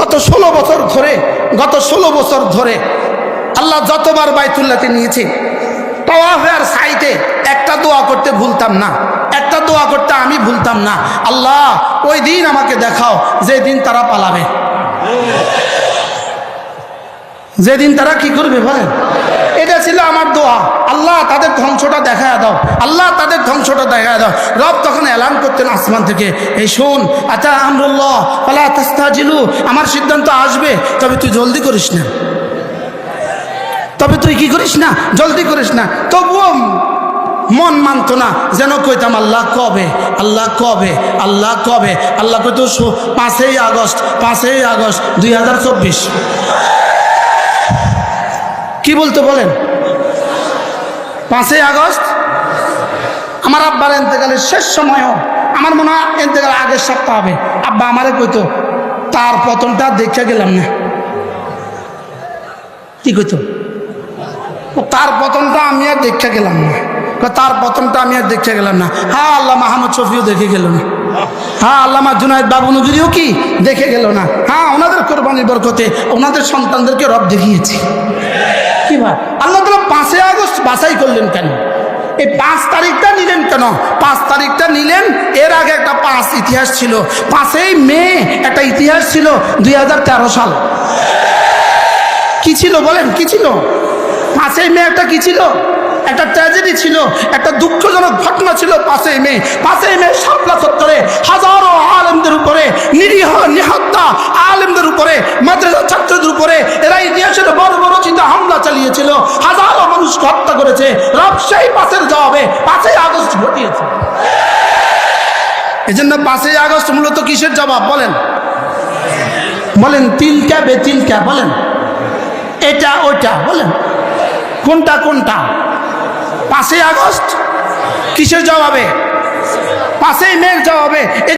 গত ষোলো বছর ধরে, গত ষোলো বছর ধরে আল্লাহ যতবার বাইতুল্লাহকে নিয়েছে, তাওয়াফের সাইটে একটা দোয়া করতে ভুলতাম না, একটা দোয়া করতে আমি ভুলতাম না। আল্লাহ, ওই দিন আমাকে দেখাও যে দিন তারা পালাবে। যেদিন তারা কি করবে বলেন এটা ছিল আমার তাদের ধ্বংসটা দেখা দাও। আল্লাহ তাদের ধ্বংসটা দেখা দাও। রব তখন এলান করতেন আসমান থেকে, এই শোন আচ্ছা আমরুল্লাহ তাস্তাজিলু, আমার সিদ্ধান্ত আসবে, তবে তুই জলদি করিস না। তবে তুই কি করিস না? জলদি করিস না। তবুও মন মানত না, যেন কইতাম, আল্লাহ কবে? আল্লাহ কবে? আল্লাহ কবে? আল্লাহ কইতো পাঁচই আগস্ট পাঁচই আগস্ট দুই হাজার চব্বিশ। কি বলতে বলেন? পাঁচই আগস্ট, আমার আব্বার এতেকালের শেষ সময়ও আমার মনে হয় এতেকাল আগের সপ্তাহ হবে। আব্বা আমারে কইতো, তার পতনটা দেখে গেলাম না। কি কইতো? তার পতনটা আমি আর দেখে গেলাম না। তার পতনটা আমি আর দেখে গেলাম না। হ্যাঁ আল্লাহ মাহমুদ শফিও দেখে গেল না। হ্যাঁ আল্লামা জুনায়দ বাবু নজরিও কি দেখে গেল না? হ্যাঁ ওনাদের কোরবানির বরকতে ওনাদের সন্তানদেরকে রব দেখিয়েছি। কি ভাই? আল্লাহ বাছাই করলেন কেন? এই পাঁচ তারিখটা নিলেন কেন? পাঁচ তারিখটা নিলেন, এর আগে একটা পাঁচ ইতিহাস ছিল। পাঁচই মে একটা ইতিহাস ছিল দুই সাল। কি ছিল বলেন, কি ছিল? পাঁচই মে একটা কি ছিল? একটা ট্র্যাজেডি ছিল, একটা দুঃখজনক ঘটনা ছিল পাঁচই মে। পাঁচই মে শাপলা চত্বরে হাজারো আলেমদের উপরে, নিরীহ নিহত্যা আলেমদের উপরে, মাদ্রাসা ছাত্রদের উপরে, এরা ইতিহাসের বড় বড় চিন্তা হামলা চালিয়েছিল। করেছে। সেই পাশের জবাবে পাঁচই আগস্ট ঘটিয়েছে। এজন্য পাঁচই আগস্ট মূলত কিসের জবাব বলেন? বলেন তিলকা বেতিলকা বলেন। এটা ওইটা বলেন। কোনটা কোনটা? পাঁচই আগস্ট কিসের জবাবে? পাঁচই মের জবাবে।